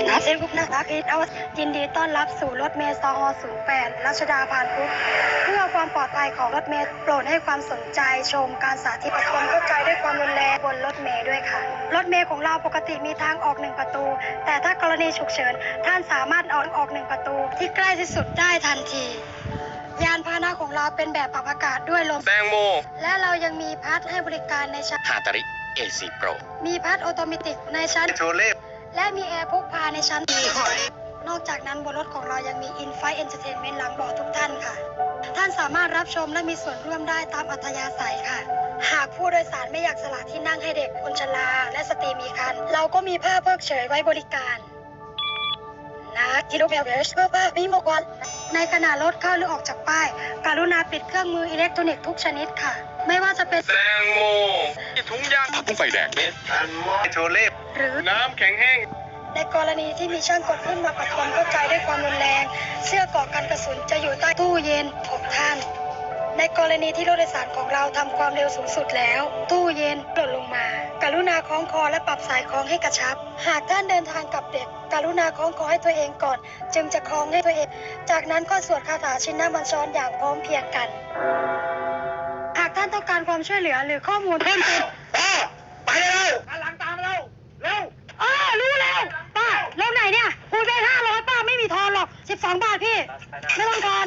นกรุ๊ปนะคะคิดเอายินดีต้อนรับสู่รถเมล์ซอ08รัชดาพานพุทธเพื่อความปลอดภัยของรถเมล์โปรดให้ความสนใจชมการสาธิตความเข้าใจด้วยความรุนแรงบนรถเมล์ด้วยค่ะ รถเมล์ของเราปกติมีทางออกหนึ่งประตู แต่ถ้ากรณีฉุกเฉินท่านสามารถออกออกหนึ่งประตู ที่ใกล้ที่สุดได้ทันทียานพาหนะของเราเป็นแบบปรับอากาศด้วยลมแตงโม และเรายังมีพัดให้บริการในชั้นฮาตาริ AC Pro มีพัดออโตเมติกในชั้นโชเล่ และมีแอร์พกพาในชั้นนอกจากนั้นบนรถของเรายังมี In-Flight Entertainment หลังเบาะทุกท่านค่ะ ท่านสามารถรับชมและมีส่วนร่วมได้ตามอัธยาศัยค่ะ หากผู้โดยสารไม่อยากสละที่นั่งให้เด็กคนชรา และสตรีมีครรภ์เราก็มีผ้าเพิกเฉยไว้บริการนะจิโรเบลเวชเพื่อผ้ามีหมกวันในขณะรถเข้าหรือออกจากป้าย กรุณาปิดเครื่องมืออิเล็กทรอนิกส์ทุกชนิดค่ะ ไม่ว่าจะเป็นแตงโม ยางผักบุ้งไฟแดงเม็ดแตงโมโชเล่หรือน้ำแข็งแห้ง ในกรณีที่มีช่างกดขึ้นมาปัดความเข้าใจด้วยความรุนแรง เสื้อเกราะกันกระสุนจะอยู่ใต้ตู้เย็นของท่าน ในกรณีที่รถโดยสารของเราทำความเร็วสูงสุดแล้ว ตู้เย็นหล่นลงมา กรุณาคล้องคอและปรับสายคล้องให้กระชับ หากท่านเดินทางกับเด็ก กรุณาคล้องคอให้ตัวเองก่อน จึงจะคล้องให้ตัวเอง จากนั้นก็สวดคาถาชินนามัญชรอย่างพร้อมเพรียงกัน หากท่านต้องการความช่วยเหลือหรือข้อมูลเพิ่มเติม ไปเร็วหันหลังตามเราเร็วเออรู้แล้วป้าแล้วไหนเนี่ยคูณไปห้าร้อยป้าไม่มีทอนหรอกสิบสองบาทพี่ ไม่ต้องทอน